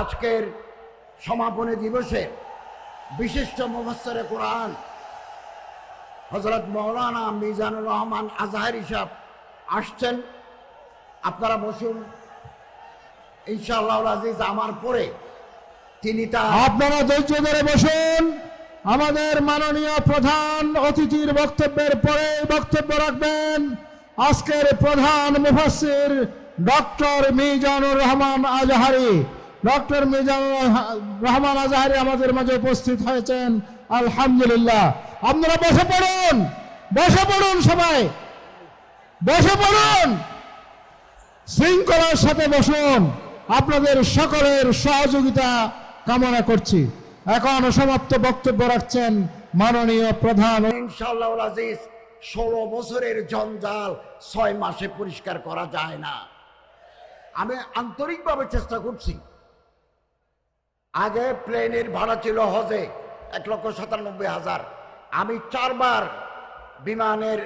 আজকের সমাপনী দিবসে বিশিষ্ট মুফসরে কোরআন হজরত মৌলানা মিজানুর রহমান আজহারি সাহেব আসছেন। আপনারা বসুন। ইনশাআল্লাহ আজিজ আমার পরে তিনি তা আপনারা ধৈর্য ধরে বসুন। আমাদের মাননীয় প্রধান অতিথির বক্তব্যের পরে বক্তব্য রাখবেন আজকের প্রধান মুফাসসির ডক্টর মিজানুর রহমান আজহারি। ডক্টর মিজানুর রহমান আজহারি আমাদের মাঝে উপস্থিত হয়েছেন। আলহামদুলিল্লাহ। আপনারা বসে পড়ুন। বসে পড়ুন সবাই। বসে পড়ুন। শৃঙ্খলার সাথে বসুন। আপনাদের সকলের সহযোগিতা কামনা করছি। এখন সমাপ্ত বক্তব্য রাখছেন মাননীয় প্রধান। ইনশাআল্লাহ আজিজ, ষোলো বছরের জঞ্জাল ছয় মাসে পরিষ্কার করা যায় না। আমি আন্তরিকভাবে চেষ্টা করছি। আগে প্লেনের ভাড়া ছিল হজে এক লক্ষ সাতানব্বই হাজার। আমি চারবার বিমানের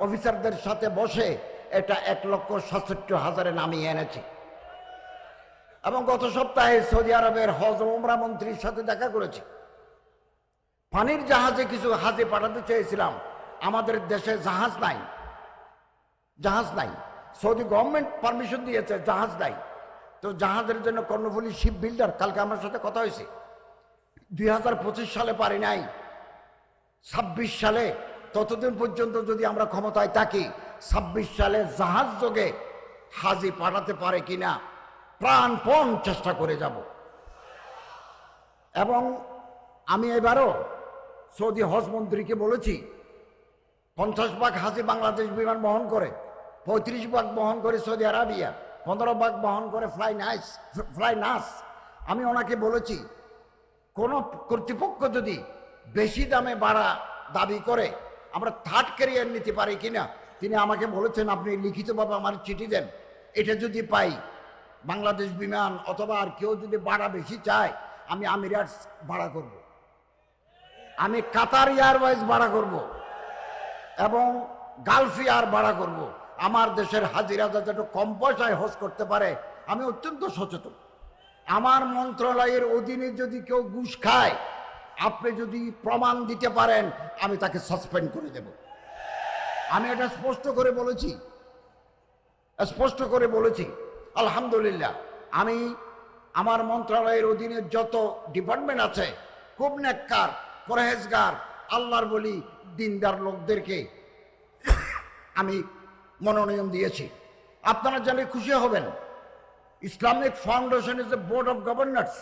অফিসারদের সাথে বসে এটা এক লক্ষ সাতষট্টি হাজারে নামিয়ে এনেছি। এবং গত সপ্তাহে সৌদি আরবের হজ ও উমরা মন্ত্রীর সাথে দেখা করেছি। পানির জাহাজে কিছু হাজে পাঠাতে চেয়েছিলাম। আমাদের দেশে জাহাজ নাই। জাহাজ নাই। সৌদি গভর্নমেন্ট পারমিশন দিয়েছে, জাহাজ নাই। তো জাহাজের জন্য কর্ণফুলী শিপ বিল্ডার কালকে আমার সাথে কথা হয়েছে। দুই হাজার পঁচিশ সালে পারি নাই। ছাব্বিশ সালে, ততদিন পর্যন্ত যদি আমরা ক্ষমতায় থাকি, ছাব্বিশ সালে জাহাজ যোগে হাজি পাঠাতে পারে কিনা, প্রাণপণ চেষ্টা করে যাব। এবং আমি এবারও সৌদি হজ মন্ত্রীকে বলেছি, পঞ্চাশ ভাগ হাজি বাংলাদেশ বিমান বহন করে, পঁয়ত্রিশ ভাগ বহন করে সৌদি আরাবিয়া। পনেরো ভাগ বহন করে ফ্লাই নাইস ফ্লাই নাস আমি ওনাকে বলেছি, কোনো কর্তৃপক্ষ যদি বেশি দামে ভাড়া দাবি করে, আমরা থার্ড ক্যারিয়ার নিতে পারি কিনা তিনি আমাকে বলেছেন, আপনি লিখিতভাবে আমার চিঠি দেন এটা যদি পাই, বাংলাদেশ বিমান অথবা আর কেউ যদি ভাড়া বেশি চায়, আমি আমিরাটস ভাড়া করব। আমি কাতার এয়ারওয়েজ ভাড়া করব। এবং গালফ এয়ার ভাড়া করব। আমার দেশের হাজিরা যাতে কম পয়সায় হোস্ট করতে পারে, আমি অত্যন্ত সচেতন। আমার মন্ত্রণালয়ের অধীনে যদি কেউ ঘুষ খায়, আপনি যদি প্রমাণ দিতে পারেন, আমি তাকে সাসপেন্ড করে দেব। আমি এটা স্পষ্ট করে বলেছি। স্পষ্ট করে বলেছি। আলহামদুলিল্লাহ, আমি আমার মন্ত্রণালয়ের অধীনে যত ডিপার্টমেন্ট আছে, খুব নেককার, পরহেজগার, আল্লাহর বলি, দিনদার লোকদেরকে আমি মনোনয়ন দিয়েছি। আপনারা জানলে খুশি হবেন। Islamic Foundation is a board of governors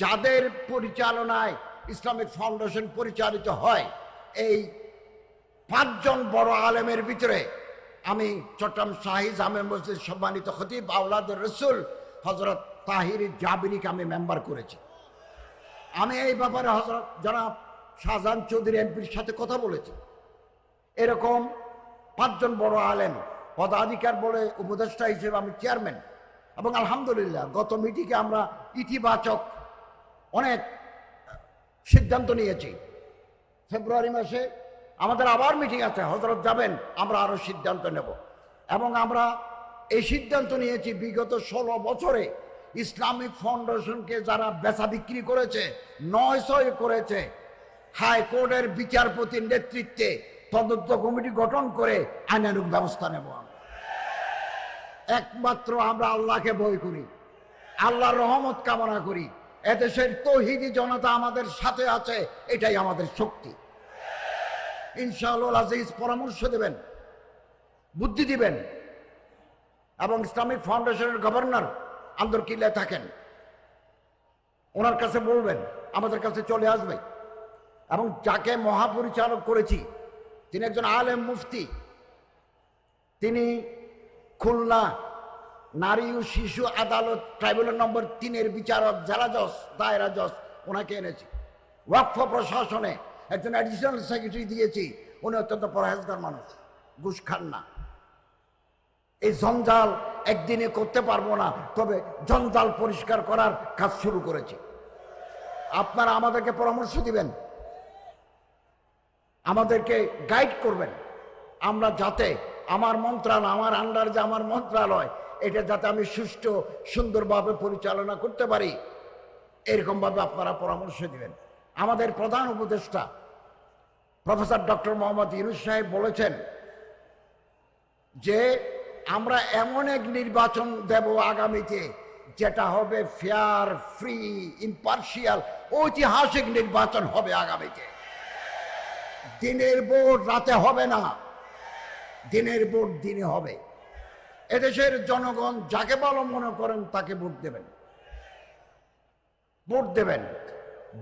যাদের পরিচালনায় ইসলামিক ফাউন্ডেশন পরিচালিত হয়, এই পাঁচজন বড় আলেমের ভিতরে আমি চট্টগ্রাম শাহি জামে মসজিদ সম্মানিত খতিব আউলাদ রসুল হজরত তাহির জাবিরিকে আমি মেম্বার করেছি। আমি এই ব্যাপারে হজরত জনাব শাহজাহান চৌধুরী এমপির সাথে কথা বলেছি। এরকম পাঁচজন বড় আলেম, পদাধিকার বলে উপদেষ্টা হিসেবে আমি চেয়ারম্যান। এবং আলহামদুলিল্লাহ, গত মিটিংয়ে আমরা ইতিবাচক অনেক সিদ্ধান্ত নিয়েছি। ফেব্রুয়ারি মাসে আমাদের আবার মিটিং আছে হজরত যাবেন, আমরা আরও সিদ্ধান্ত নেব। এবং আমরা এই সিদ্ধান্ত নিয়েছি, বিগত ষোলো বছরে ইসলামিক ফাউন্ডেশনকে যারা বেচা বিক্রি করেছে, নয় করেছে, হাইকোর্টের বিচারপতির নেতৃত্বে তদন্ত কমিটি গঠন করে আইনানুক ব্যবস্থা নেব একমাত্র আমরা আল্লাহকে বই করি, আল্লাহর রহমত কামনা করি। এদেশের তৌহিদি জনতা আমাদের সাথে আছে, এটাই আমাদের শক্তি। ইনশাআল্লাহ আজিজ পরামর্শ দেবেন, বুদ্ধি দিবেন এবং ইসলামিক ফাউন্ডেশনের গভর্নর আন্দরকিল্লায় থাকেন। ওনার কাছে বলবেন, আমাদের কাছে চলে আসবে। এবং যাকে মহাপরিচালক করেছি তিনি একজন আলেম মুফতি। তিনি খুলনা নারী ও শিশু আদালত ট্রাইব্যুনাল নম্বর তিনের বিচারক জেলা জজ, দায়রা জজ ওনাকে এনেছি। ওয়াকফ প্রশাসনে একজন অ্যাডিশনাল সেক্রেটারি দিয়েছি, উনি অত্যন্ত পরহেজগার মানুষ, ঘুষ খান না। এই জঞ্জাল একদিনে করতে পারব না, তবে জঞ্জাল পরিষ্কার করার কাজ শুরু করেছি। আপনারা আমাদেরকে পরামর্শ দিবেন আমাদেরকে গাইড করবেন। আমরা যাতে আমার মন্ত্রণালয় আমার আন্ডার যে আমার মন্ত্রণালয় এটা যাতে আমি সুষ্ঠু, সুন্দরভাবে পরিচালনা করতে পারি, এরকমভাবে আপনারা পরামর্শ দিবেন। আমাদের প্রধান উপদেষ্টা, প্রফেসর ডক্টর মোহাম্মদ ইউনুস সাহেব বলেছেন যে, আমরা এমন এক নির্বাচন দেব আগামীতে, যেটা হবে ফেয়ার ফ্রি ইম্পার্শিয়াল ঐতিহাসিক নির্বাচন হবে আগামীতে। দিনের ভোট রাতে হবে না। দিনের ভোট দিনে হবে। এদেশের জনগণ যাকে ভালো মনে করেন তাকে ভোট দেবেন। ভোট দেবেন।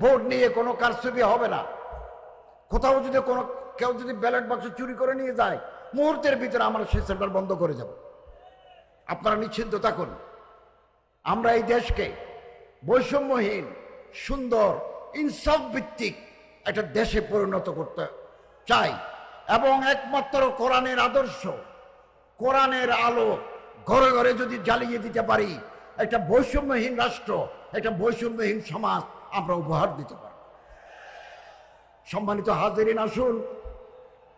ভোট নিয়ে কোনো কারচুপি হবে না। কোথাও যদি কোনো, কেউ যদি ব্যালট বাক্স চুরি করে নিয়ে যায়, মুহূর্তের ভিতরে আমরা সেই সেন্টার বন্ধ করে যাব। আপনারা নিশ্চিন্ত থাকুন। আমরা এই দেশকে বৈষম্যহীন, সুন্দর, ইনসাফ ভিত্তিক একটা দেশে পরিণত করতে চাই। এবং একমাত্র কোরআনের আদর্শ, কোরআনের আলো ঘরে ঘরে যদি জ্বালিয়ে দিতে পারি, একটা বৈষম্যহীন রাষ্ট্র, একটা বৈষম্যহীন সমাজ আমরা উপহার দিতে পারি সম্মানিত হাজিরিন, আসুন।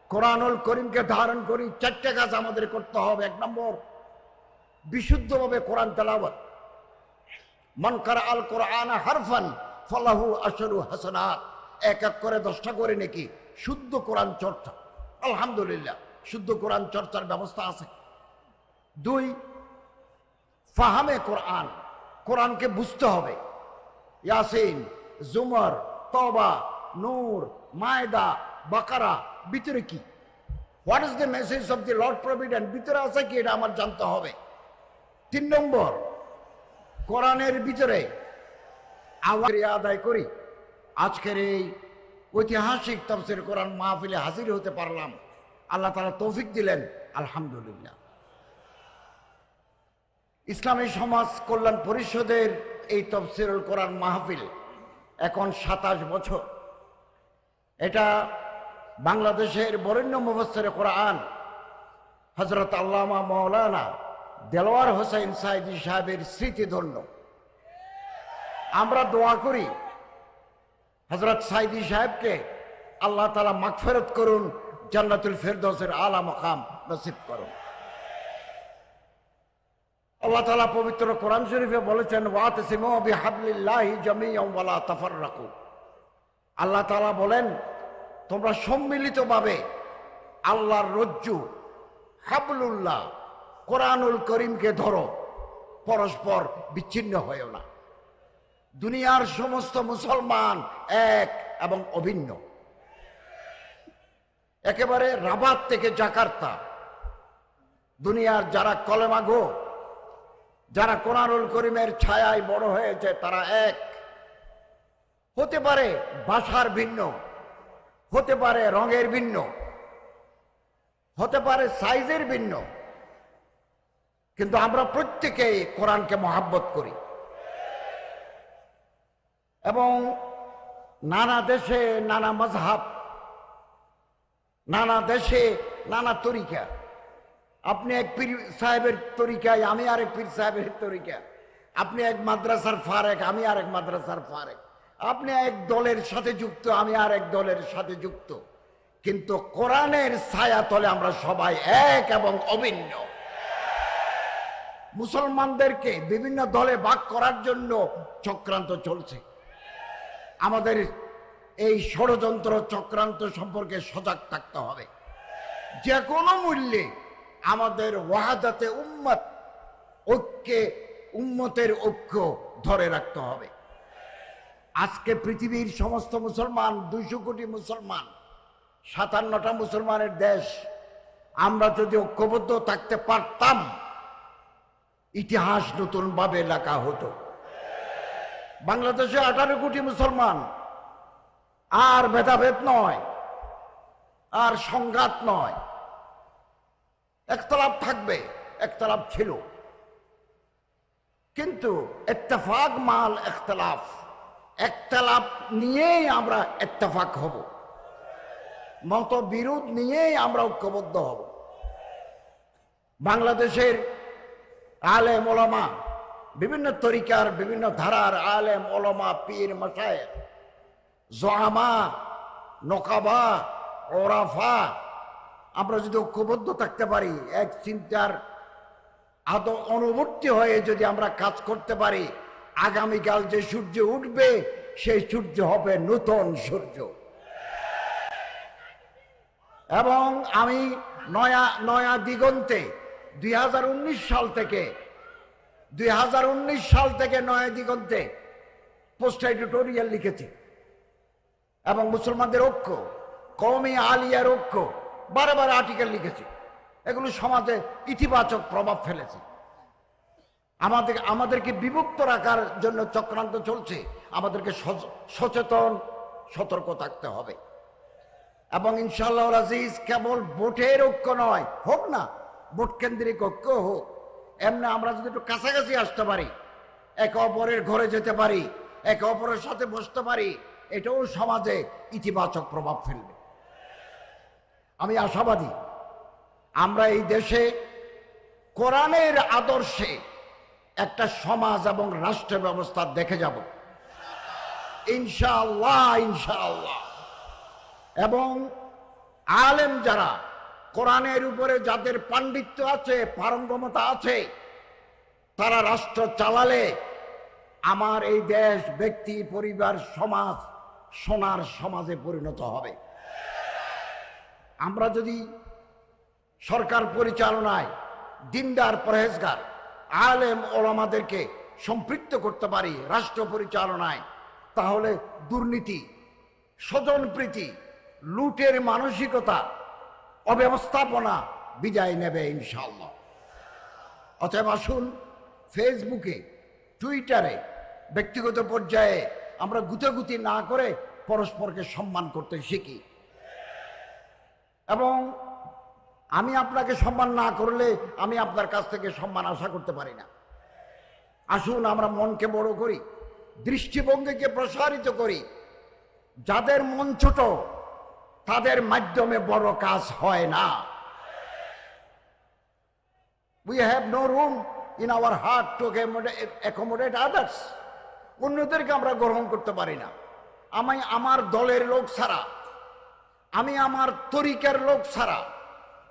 কোরআনুল করিমকে ধারণ করি। চারটে কাজ আমাদের করতে হবে। এক নম্বর, বিশুদ্ধভাবে কোরআন তেলাওয়াত। মনকার আল কোরআন হারফান, ফলাহু আশরু হাসানাত। এক এক করে দশটা করে নাকি। শুদ্ধ কোরআন চর্চা। আলহামদুলিল্লাহ, শুদ্ধ কোরআন চর্চার ব্যবস্থা আছে। দুই, ফাহামে কোরআন, কোরআনকে বুঝতে হবে। ইয়াসিন, জুমর তবা নূর, মায়দা, বাকারা, ভিতরে কি? What is the message of the lord provident ভিতরে আছে কি? এটা আমার জানতে হবে। তিন নম্বর, কোরআনের ভিতরে আওয়াজ আদায় করি। আজকের এই ঐতিহাসিক তফসির কোরআন মাহফিলে হাজির হতে পারলাম। আল্লাহ তারা তৌফিক দিলেন, আলহামদুলিল্লাহ। ইসলামী সমাজ কল্যাণ পরিষদের এই তফসিরুল কোরআন মাহফিল এখন সাতাশ বছর। এটা বাংলাদেশের বরেণ্য মুফসের কোরআন হজরত আল্লামা মৌলানা দেলোয়ার হোসেন সাইদি সাহেবের স্মৃতিধন্য। আমরা দোয়া করি হজরত সাইদি সাহেবকে আল্লাহ তালা মাগফেরত করুন, জান্নাতুল ফেরদৌসের আলা মকাম নসিব করুন। আল্লাহ তালা পবিত্র কোরআন শরীফে বলেছেন ওয়াত সিমি হাবলিল্লাহি তাফাররাকু। আল্লাহ তালা বলেন, তোমরা সম্মিলিতভাবে আল্লাহর রজ্জু, হাবলুল্লাহ, কোরআনুল করিমকে ধরো, পরস্পর বিচ্ছিন্ন হয়েও না। দুনিয়ার সমস্ত মুসলমান এক এবং অভিন্ন। একেবারে রাবাত থেকে জাকার্তা। দুনিয়ার যারা কলেমাগো যারা কোরআনুল করিমের ছায়ায় বড় হয়েছে, তারা এক। হতে পারে ভাষার ভিন্ন, হতে পারে রঙের ভিন্ন, হতে পারে সাইজের ভিন্ন, কিন্তু আমরা প্রত্যেকেই কোরআনকে মহাব্বত করি। এবং নানা দেশে নানা মজহাব, নানা দেশে নানা তরিকা। আপনি এক পীর সাহেবের তরিকায়, আমি আরেক পীর সাহেবের তরিকা আপনি এক মাদ্রাসার ফারেক, আমি আরেক মাদ্রাসার ফারেক। আপনি এক দলের সাথে যুক্ত, আমি আর এক দলের সাথে যুক্ত। কিন্তু কোরআনের ছায়া তলে আমরা সবাই এক এবং অভিন্ন। মুসলমানদেরকে বিভিন্ন দলে ভাগ করার জন্য চক্রান্ত চলছে। আমাদের এই ষড়যন্ত্র চক্রান্ত সম্পর্কে সজাগ থাকতে হবে। যে কোনো মূল্যে আমাদের ওয়াহাদাতে উম্মত, ঐক্যে উম্মতের ঐক্য ধরে রাখতে হবে। আজকে পৃথিবীর সমস্ত মুসলমান, দুইশো কোটি মুসলমান, সাতান্নটা মুসলমানের দেশ, আমরা যদি ঐক্যবদ্ধ থাকতে পারতাম, ইতিহাস নতুনভাবে লেখা হতো। বাংলাদেশে আঠারো কোটি মুসলমান। আর ভেদাভেদ নয়, আর সংঘাত নয়। একতলাপ থাকবে একতলাপ ছিল। কিন্তু এত্তেফাক, মাল একতলাফ একতলাপ নিয়েই আমরা এত্তেফাক হব। মত বিরোধ নিয়েই আমরা ঐক্যবদ্ধ হব। বাংলাদেশের আলে ওলামা বিভিন্ন তরিকার, বিভিন্ন ধারার আলেম, ওলমা, পীর মশায়ের জহামা নকাবা, ওরাফা, আমরা যদি ঐক্যবদ্ধ থাকতে পারি, এক চিন্তার আদৌ অনুবর্তী হয়ে যদি আমরা কাজ করতে পারি, আগামীকাল যে সূর্য উঠবে, সেই সূর্য হবে নূতন সূর্য। এবং আমি নয়া নয়া দিগন্তে দুই হাজার উনিশ সাল থেকে দুই হাজার উনিশ সাল থেকে নয়া দিগন্তে পোস্ট এডিটোরিয়াল লিখেছি। এবং মুসলমানদের ঐক্য, কওমি আলিয়ার ঐক্য, বারে আর্টিকেল লিখেছি। এগুলো সমাজে ইতিবাচক প্রভাব ফেলেছে। আমাদের আমাদেরকে বিভক্ত রাখার জন্য চক্রান্ত চলছে। আমাদেরকে সচ- সচেতন, সতর্ক থাকতে হবে। এবং ইনশাল্লাহ আজিজ কেবল ভোটের ঐক্য নয়, হোক না ভোট কেন্দ্রিক ঐক্য হোক। এমনি আমরা যদি একটু কাছাকাছি আসতে পারি, একে অপরের ঘরে যেতে পারি, একে অপরের সাথে বসতে পারি, এটাও সমাজে ইতিবাচক প্রভাব ফেলবে। আমি আশাবাদী আমরা এই দেশে কোরআনের আদর্শে একটা সমাজ এবং রাষ্ট্র ব্যবস্থা দেখে যাব। ইনশাআল্লাহ ইনশাআল্লাহ। এবং আলেম যারা কোরআনের উপরে যাদের পাণ্ডিত্য আছে, পারঙ্গমতা আছে, তারা রাষ্ট্র চালালে আমার এই দেশ, ব্যক্তি, পরিবার, সমাজ, সোনার সমাজে পরিণত হবে। আমরা যদি সরকার পরিচালনায় দিনদার পরহেজগার, আলেম ওলামাদেরকে সম্পৃক্ত করতে পারি রাষ্ট্র পরিচালনায়, তাহলে দুর্নীতি, স্বজনপ্রীতি, লুটের মানসিকতা অব্যবস্থাপনা বিদায় নেবে ইনশাল্লাহ অতএব আসুন ফেসবুকে টুইটারে ব্যক্তিগত পর্যায়ে আমরা গুতাগুতি না করে পরস্পরকে সম্মান করতে শিখি। এবং আমি আপনাকে সম্মান না করলে আমি আপনার কাছ থেকে সম্মান আশা করতে পারি না। আসুন, আমরা মনকে বড় করি, দৃষ্টিভঙ্গিকে প্রসারিত করি। যাদের মন ছোট তাদের মাধ্যমে বড় কাজ হয় না। We have no room in our heart to accommodate others অন্যদেরকে আমরা গ্রহণ করতে পারি না। আমি আমার দলের লোক ছাড়া, আমি আমার তরিকার লোক ছাড়া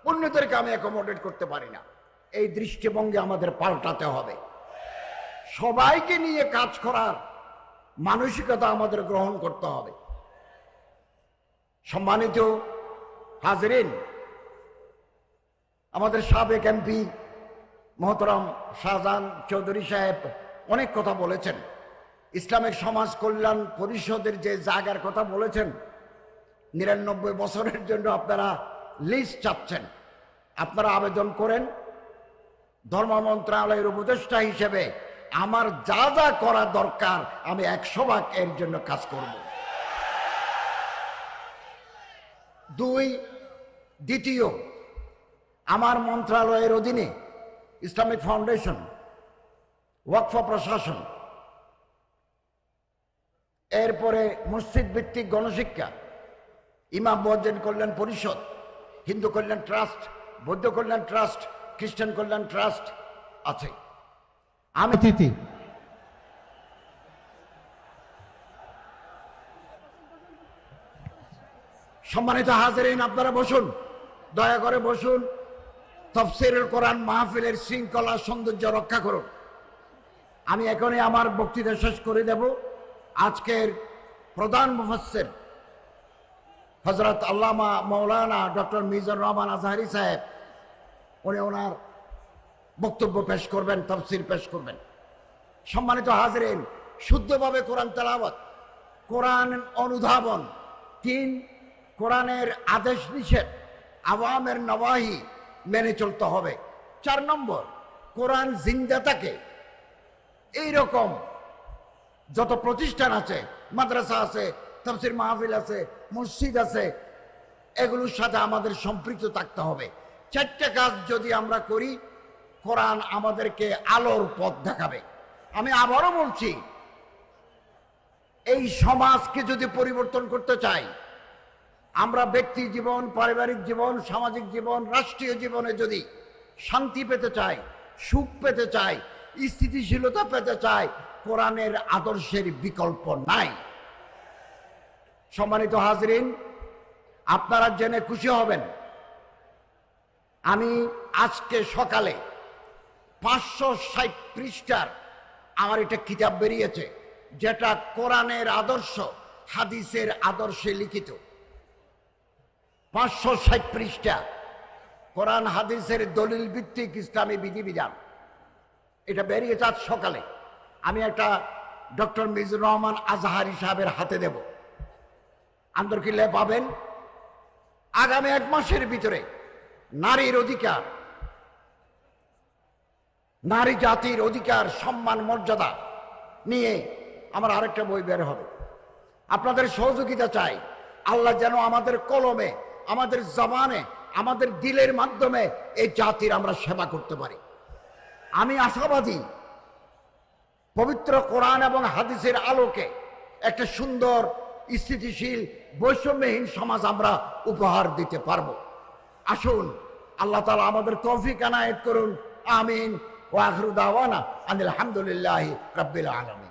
অন্যদেরকে আমি অ্যাকোমোডেট করতে পারি না। এই দৃষ্টিভঙ্গি আমাদের পাল্টাতে হবে। সবাইকে নিয়ে কাজ করার মানসিকতা আমাদের গ্রহণ করতে হবে। সম্মানিত হাজরিন, আমাদের সাবেক এমপি মহতরম শাহজাহান চৌধুরী সাহেব অনেক কথা বলেছেন। ইসলামিক সমাজ কল্যাণ পরিষদের যে জায়গার কথা বলেছেন, নিরানব্বই বছরের জন্য আপনারা লিস্ট চাচ্ছেন। আপনারা আবেদন করেন, ধর্ম মন্ত্রণালয়ের উপদেষ্টা হিসেবে আমার যা যা করা দরকার আমি একশো ভাগ এর জন্য কাজ করব। দুই, দ্বিতীয়, আমার মন্ত্রণালয়ের অধীনে ইসলামিক ফাউন্ডেশন, ওয়াকফ প্রশাসন, এরপরে মসজিদ ভিত্তিক গণশিক্ষা, ইমাম মহাজ্জেন কল্যাণ পরিষদ, হিন্দু কল্যাণ ট্রাস্ট, বৌদ্ধ কল্যাণ ট্রাস্ট, খ্রিস্টান কল্যাণ ট্রাস্ট আছে। আমি অতিথি সম্মানিত হাজারিন, আপনারা বসুন। দয়া করে বসুন। তফসিরুল কোরআন মাহফিলের শৃঙ্খলা সৌন্দর্য রক্ষা করুন। আমি এখনই আমার বক্তৃতা শেষ করে দেব। আজকের প্রধান মুফাসসির হজরত আল্লামা মৌলানা ডক্টর মিজানুর রহমান আজহারি সাহেব, উনি ওনার বক্তব্য পেশ করবেন, তফসির পেশ করবেন। সম্মানিত হাজরেন, শুদ্ধভাবে কোরআন তেলাওয়াত, কোরআন অনুধাবন, তিন কোরআনের আদেশ নিষেধ, আওয়ামের নবাহি মেনে চলতে হবে। চার নম্বর, কোরআন জিন্দা থাকে এইরকম যত প্রতিষ্ঠান আছে, মাদ্রাসা আছে, তফসির মাহফিল আছে, মসজিদ আছে, এগুলোর সাথে আমাদের সম্পৃক্ত থাকতে হবে। চারটা কাজ যদি আমরা করি, কোরআন আমাদেরকে আলোর পথ দেখাবে। আমি আবারও বলছি, এই সমাজকে যদি পরিবর্তন করতে চাই আমরা ব্যক্তি জীবন, পারিবারিক জীবন, সামাজিক জীবন, রাষ্ট্রীয় জীবনে যদি শান্তি পেতে চাই, সুখ পেতে চাই, স্থিতিশীলতা পেতে চাই, কোরআনের আদর্শের বিকল্প নাই। সম্মানিত হাজরিন, আপনারা জেনে খুশি হবেন, আমি আজকে সকালে পাঁচশো ষাট পৃষ্ঠার আমার একটা কিতাব বেরিয়েছে, যেটা কোরআনের আদর্শ, হাদিসের আদর্শে লিখিত। পাঁচশো ষাট পৃষ্ঠা কোরআন, হাদিসের দলিল ভিত্তিক ইসলামী বিধিবিধান। এটা বেরিয়ে আজ সকালে। আমি একটা ডক্টর মিজুর রহমান আজহারি সাহেবের হাতে দেব। আন্দরকিল্লে পাবেন? আগামী এক মাসের ভিতরে নারীর অধিকার, নারী জাতির অধিকার, সম্মান, মর্যাদা নিয়ে আমার আরেকটা বই বের হবে। আপনাদের সহযোগিতা চাই। আল্লাহ যেন আমাদের কলমে আমাদের জবানে, আমাদের দিলের মাধ্যমে এই জাতির আমরা সেবা করতে পারি। আমি আশাবাদী পবিত্র কোরআন এবং হাদিসের আলোকে একটা সুন্দর, স্থিতিশীল, বৈষম্যহীন সমাজ আমরা উপহার দিতে পারব। আসুন, আল্লাহ তালা আমাদের তৌফিক আনায়ত করুন। আমিন। ও আখরুদাওয়ানা আনিল আলহামদুলিল্লাহ রাব্বিল আলমী